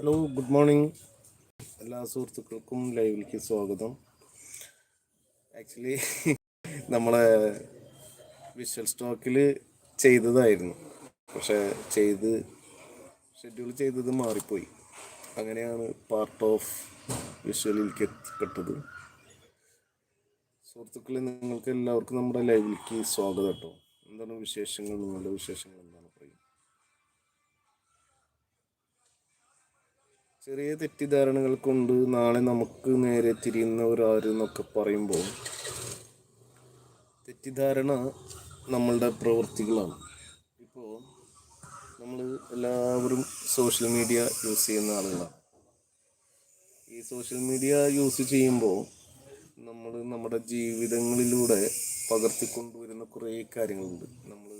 Hello good morning എല്ലാ സുഹൃത്തുക്കൾക്കും ലൈവിലേക്ക് സ്വാഗതം. ആക്ച്വലി നമ്മളെ വിഷ്വൽ സ്റ്റോക്കിൽ ചെയ്തതായിരുന്നു. പക്ഷെ ചെയ്ത് ഷെഡ്യൂൾ ചെയ്തത് മാറിപ്പോയി. അങ്ങനെയാണ് പാർട്ട് ഓഫ് വിഷ്വലിലേക്ക് എത്തിപ്പെട്ടത്. സുഹൃത്തുക്കളെ നിങ്ങൾക്ക് എല്ലാവർക്കും നമ്മുടെ ലൈവിലേക്ക് സ്വാഗതം കേട്ടോ. എന്താണ് വിശേഷങ്ങൾ? നിങ്ങളുടെ വിശേഷങ്ങൾ? ചെറിയ തെറ്റിദ്ധാരണകൾ കൊണ്ട് നാളെ നമുക്ക് നേരെ തിരിയുന്നവരാരെന്നൊക്കെ പറയുമ്പോൾ തെറ്റിദ്ധാരണ നമ്മളുടെ പ്രവൃത്തികളാണ്. ഇപ്പോൾ നമ്മൾ എല്ലാവരും സോഷ്യൽ മീഡിയ യൂസ് ചെയ്യുന്ന ആളുകളാണ് ഈ സോഷ്യൽ മീഡിയ യൂസ് ചെയ്യുമ്പോൾ നമ്മൾ നമ്മുടെ ജീവിതങ്ങളിലൂടെ പകർത്തിക്കൊണ്ടുവരുന്ന കുറേ കാര്യങ്ങളുണ്ട്. നമ്മൾ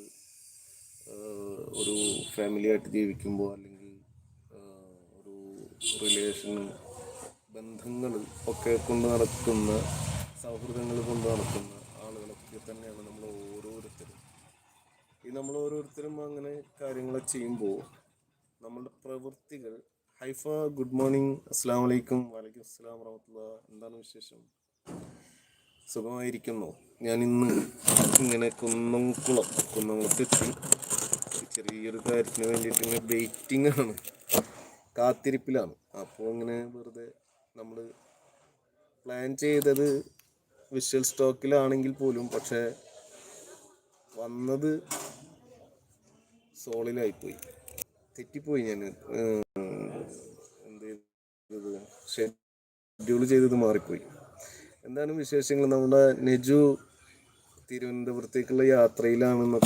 ഒരു ഫാമിലിയായിട്ട് ജീവിക്കുമ്പോൾ അല്ലെങ്കിൽ ഒരു റിലേഷൻ ബന്ധങ്ങൾ ഒക്കെ കൊണ്ട് നടക്കുന്ന സൗഹൃദങ്ങൾ കൊണ്ട് നടക്കുന്ന ആളുകളൊക്കെ തന്നെയാണ് നമ്മൾ ഓരോരുത്തരും. ഈ നമ്മൾ ഓരോരുത്തരും അങ്ങനെ കാര്യങ്ങൾ ചെയ്യുമ്പോൾ നമ്മളുടെ പ്രവൃത്തികൾ ഹൈഫ ഗുഡ് മോർണിംഗ് അസ്സാം വലൈക്കും വലൈക്കും അസ്സലാം വറഹമത്തുള്ള. എന്താണ് വിശേഷം? സുഖമായിരിക്കുന്നു. ഞാൻ ഇന്ന് ഇങ്ങനെ കുന്നംകുളം കുന്നംകുളത്തെത്തി. ചെറിയൊരു കാര്യത്തിന് വേണ്ടിയിട്ട് ഇങ്ങനെ വെയിറ്റിംഗ് ആണ്. കാത്തിരിപ്പിലാണ്. അപ്പോൾ ഇങ്ങനെ വെറുതെ നമ്മൾ പ്ലാൻ ചെയ്തത് വിഷ്വൽ സ്റ്റോക്കിലാണെങ്കിൽ പോലും പക്ഷേ വന്നത് സോളിലായിപ്പോയി. തെറ്റിപ്പോയി ഞാൻ. എന്ത് ചെയ്തത്? ഷെഡ്യൂൾ ചെയ്തത് മാറിപ്പോയി. എന്താണ് വിശേഷങ്ങൾ? നമ്മുടെ നെജു തിരുവനന്തപുരത്തേക്കുള്ള യാത്രയിലാണെന്നൊക്കെ